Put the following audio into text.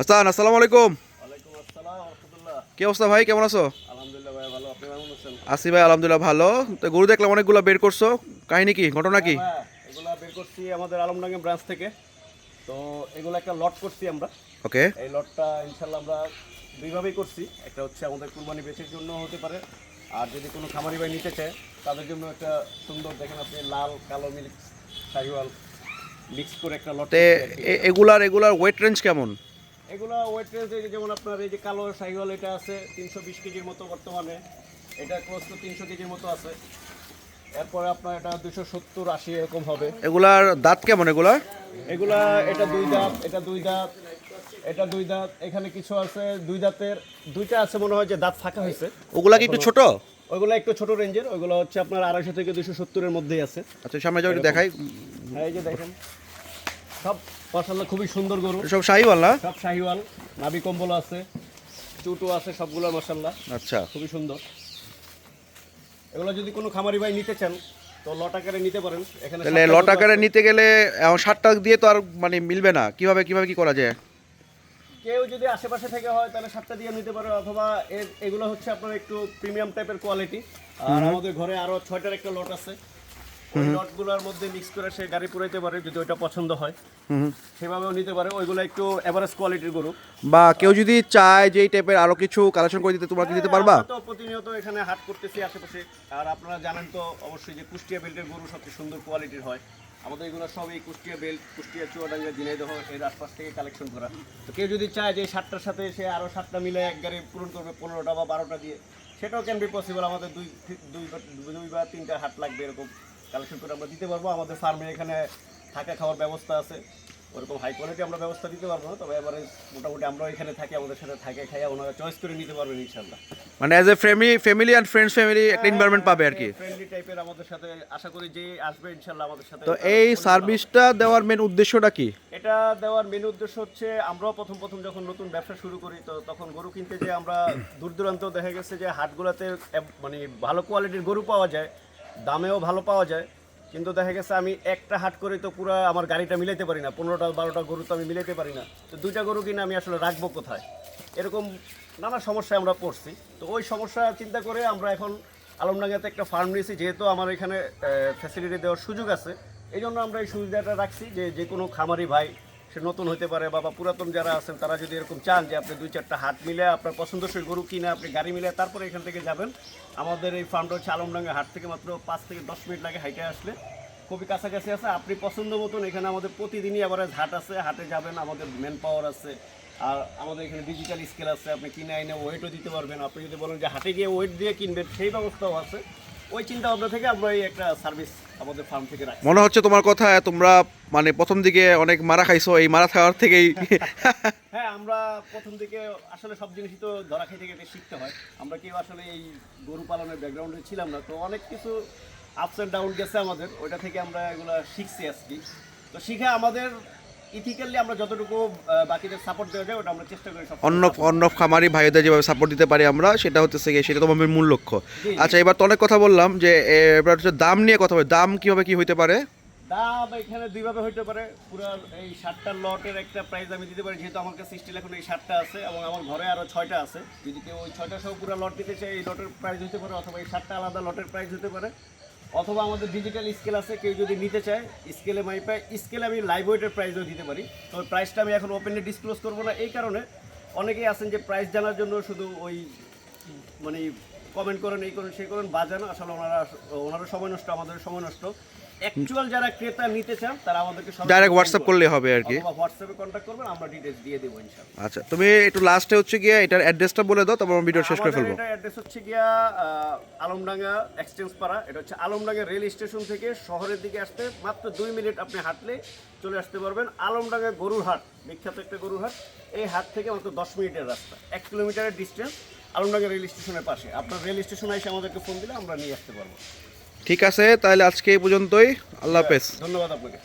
হাসান আসসালামু আলাইকুম। কি অবস্থা ভাই কেমন আছো? আলহামদুলিল্লাহ ভাই ভালো। আপনি কেমন আসি ভাই আলহামদুলিল্লাহ ভালো। তো গরু দেখলাম অনেকগুলো বের করছ। কাহিনী কি ঘটনা কি? হ্যাঁ এগুলা বের করছি আমাদের আলমডাঙ্গা ব্রাঞ্চ থেকে। তো এগুলো একটা লট করছি আমরা। ওকে। এই লটটা ইনশাল্লাহ আমরা দুইভাবেই করছি। একটা হচ্ছে আমাদের কুরবানি বেচের জন্য হতে পারে। আর যদি কোনো খামারি ভাই নিতে চায় তাদের জন্য একটা সুন্দর দেখেন আপনি লাল কালো মিক্স শাহিওয়াল মিক্স করে একটা লট এগুলার এগুলার ওয়েট রেঞ্জ কেমন? এগুলো ওয়েট রেঞ্জ যেমন আপনার এই যে কালো সাইকেল এটা আছে তিনশো বিশ কেজির মতো বর্তমানে। এটা ক্লোজ টু তিনশো কেজির মতো আছে। এরপরে আপনার এটা দুশো সত্তর আশি এরকম হবে। এগুলার দাঁত কেমন এগুলা এগুলা এটা দুই দাঁত এটা দুই দাঁত এটা দুই দাঁত। এখানে কিছু আছে দুই দাঁতের দুইটা আছে মনে হয় যে দাঁত ফাঁকা হয়েছে। ওগুলা কি একটু ছোট? ওইগুলো একটু ছোট রেঞ্জের ওইগুলো হচ্ছে আপনার আড়াইশো থেকে দুশো সত্তরের মধ্যেই আছে। আচ্ছা সামনে যাও একটু দেখাই। হ্যাঁ এই যে দেখেন। সব মাসাল্লাহ খুবই সুন্দর গরু। সব শাহিওয়াল না? সব শাহিওয়াল নাবি কম্বল আছে চুটু আছে সবগুলো মাসাল্লাহ আচ্ছা। খুবই সুন্দর। এগুলো যদি কোনো খামারি ভাই নিতে চান তো লট আকারে নিতে পারেন। এখানে তাহলে লট আকারে নিতে গেলে ষাট টাকা দিয়ে তো আর মানে মিলবে না। কীভাবে কীভাবে কি করা যায়? কেউ যদি আশেপাশে থেকে হয় তাহলে সাতটা দিয়ে নিতে পারে অথবা এগুলো হচ্ছে আপনার একটু প্রিমিয়াম টাইপের কোয়ালিটি আর আমাদের ঘরে আরও ছয়টার একটা লট আছে। ওই লটগুলোর মধ্যে মিক্স করে সে গাড়ি পুরাইতে পারে যদি ওইটা পছন্দ হয়। হুম। সেভাবেও নিতে পারে। ওইগুলো একটু এভারেজ কোয়ালিটির গরু। বা কেউ যদি চায় যে এই টাইপের আরও কিছু কালেকশন করে দিতে তোমরা কি দিতে পারবা? তো প্রতিনিয়ত এখানে হাট করতেছি আশেপাশে। আর আপনারা জানেন তো অবশ্যই যে কুষ্টিয়া বেল্টের গরু সবচেয়ে সুন্দর কোয়ালিটির হয়। আমাদের এগুলো সবই কুষ্টিয়া বেল্ট কুষ্টিয়া চুয়াডাঙ্গা ঝিনাইদহ এর আশপাশ থেকে কালেকশন করা। তো কেউ যদি চায় যে সাতটার সাথে সে আরও সাতটা মিলে এক গাড়ি পূরণ করবে পনেরোটা বা বারোটা দিয়ে সেটাও ক্যান বি পসিবল আমাদের দুই দুই দুই বা তিনটা হাট লাগবে এরকম। কালেকশন করে আমরা দিতে পারব। আমাদের ফার্মে এখানে থাকা খাওয়ার ব্যবস্থা আছে। ওরকম হাই কোয়ালিটি আমরা ব্যবস্থা দিতে পারব না তবে এবারে মোটামুটি আমরা এখানে থাকি আমাদের সাথে থাকে খাইয়া ওনারা চয়েস করে নিতে পারবেন ইনশাল্লাহ মানে as a family family and friends family একটা এনভায়রনমেন্ট পাবে আর কি। ফ্রেন্ডলি টাইপের আমাদের সাথে আশা করি যে আসবে ইনশাল্লাহ আমাদের সাথে তো এই সার্ভিসটা দেওয়ার মেন উদ্দেশ্যটা কি? এটা দেওয়ার মেন উদ্দেশ্য হচ্ছে আমরাও প্রথম প্রথম যখন নতুন ব্যবসা শুরু করি তো তখন গরু কিনতে যে আমরা দূর দূরান্ত দেখা গেছে যে হাটগুলোতে মানে ভালো কোয়ালিটির গরু পাওয়া যায়। দামেও ভালো পাওয়া যায়। কিন্তু দেখা গেছে আমি একটা হাট করে তো পুরো আমার গাড়িটা মিলাইতে পারি না। পনেরোটা, বারোটা গরু তো আমি মিলাইতে পারি না। তো দুইটা গরু কিনে আমি আসলে রাখব কোথায়? এরকম নানা সমস্যায় আমরা পড়ছি। তো ওই সমস্যা চিন্তা করে আমরা এখন আলমডাঙ্গাতে একটা ফার্ম নিয়েছি। যেহেতু আমার এখানে ফ্যাসিলিটি দেওয়ার সুযোগ আছে এই জন্য আমরা এই সুবিধাটা রাখছি যে যে কোনো খামারি ভাই সে নতুন হতে পারে বা পুরাতন যারা আছেন, তারা যদি এরকম চান যে আপনি দুই চারটা হাট মিলে আপনার পছন্দসই গরু কিনে আপনি গাড়ি মিলে তারপরে এখান থেকে যাবেন। আমাদের এই ফার্মটা হচ্ছে আলমডাঙ্গা হাট থেকে মাত্র পাঁচ থেকে দশ মিনিট লাগে হাইটে আসলে। খুবই কাছাকাছি আছে। আপনি পছন্দ মতন এখানে আমাদের প্রতিদিনই আবার হাট আছে। হাটে যাবেন, আমাদের ম্যান পাওয়ার আছে। আর আমাদের এখানে ডিজিটাল স্কেল আছে। আপনি কিনে আইনে ওয়েটও দিতে পারবেন। আপনি যদি বলেন যে হাটে গিয়ে ওয়েট দিয়ে কিনবেন, সেই ব্যবস্থাও আছে। ওই চিন্তা ভাবনা থেকে আমরা এই একটা সার্ভিস আমাদের ফার্ম থেকে রাখি মনে হচ্ছে তোমার কথা তোমরা মানে প্রথম দিকে অনেক মারা খাইছো এই মারা খাওয়ার থেকেই। হ্যাঁ আমরা প্রথম দিকে আসলে সব জিনিসই তো ধরা খাই থেকে শিখতে হয়। আমরা কেউ আসলে এই গরু পালনের ব্যাকগ্রাউন্ডে ছিলাম না। তো অনেক কিছু আপস অ্যান্ড ডাউন গেছে আমাদের। ওইটা থেকে আমরা এগুলো শিখছি আজকে। তো শিখে আমাদের ইথিক্যালি আমরা যতটুকু বাকিদের সাপোর্ট দেওয়া যায় ওটা আমরা চেষ্টা করি অন্য অন্য খামারি ভাইদের যেভাবে সাপোর্ট দিতে পারি আমরা সেটা হচ্ছে সেটা তোমার মূল লক্ষ্য। আচ্ছা এবার তো অনেক কথা বললাম যে এবার হচ্ছে দাম নিয়ে কথা বলি। দাম কীভাবে কি হইতে পারে? দাম এখানে দুইভাবে হইতে পারে। পুরো এই সাতটা লটের একটা প্রাইস আমি দিতে পারি যেহেতু আমার কাছে স্টিল এখন এই সাতটা আছে এবং আমার ঘরে আরও ছয়টা আছে। যদি কেউ ওই ছয়টা সহ পুরো লট দিতে চায় এই লটের প্রাইস হতে পারে অথবা এই সাতটা আলাদা লটের প্রাইস হতে পারে। অথবা আমাদের ডিজিটাল স্কেল আছে, কেউ যদি নিতে চায় স্কেলে মাই পায় স্কেলে আমি লাইভ ওয়েটের প্রাইসও দিতে পারি। তো প্রাইসটা আমি এখন ওপেনলি ডিসক্লোজ করব না, এই কারণে অনেকেই আছেন যে প্রাইস জানার জন্য শুধু ওই মানে কমেন্ট করেন এই করেন সেই করেন বাজানো আসলে ওনারা ওনারও সময় নষ্ট আমাদের সময় নষ্ট। অ্যাকচুয়াল যারা ক্রেতা নিতে চান তারা আমাদেরকে ডাইরেক্ট হোয়াটসঅ্যাপ করলে হবে আর কি। হোয়াটসঅ্যাপে কন্ট্যাক্ট করবেন আমরা ডিটেলস দিয়ে দেবো ইনশাআল্লাহ। আচ্ছা তুমি একটু লাস্টে হচ্ছে গিয়ে এটার অ্যাড্রেসটা বলে দাও তারপর ভিডিও শেষ করে ফেলব। এটা অ্যাড্রেস হচ্ছে গিয়া আলমডাঙ্গা এক্সচেঞ্জ পাড়া। এটা হচ্ছে আলমডাঙ্গা রেল স্টেশন থেকে শহরের দিকে আসতে মাত্র দুই মিনিট আপনি হাঁটলে চলে আসতে পারবেন। আলমডাঙ্গা গরুর হাট বিখ্যাত একটা গরুর হাট এই হাট থেকে মাত্র দশ মিনিটের রাস্তা এক কিলোমিটারের ডিস্টেন্স আলমডাঙ্গা রেল স্টেশনের পাশে। আপনার রেল স্টেশনে এসে আমাদেরকে ফোন দিলে আমরা নিয়ে আসতে পারব। ঠিক আছে তাহলে আজকে এই পর্যন্তই। আল্লাহ হাফেজ। ধন্যবাদ আপনাকে।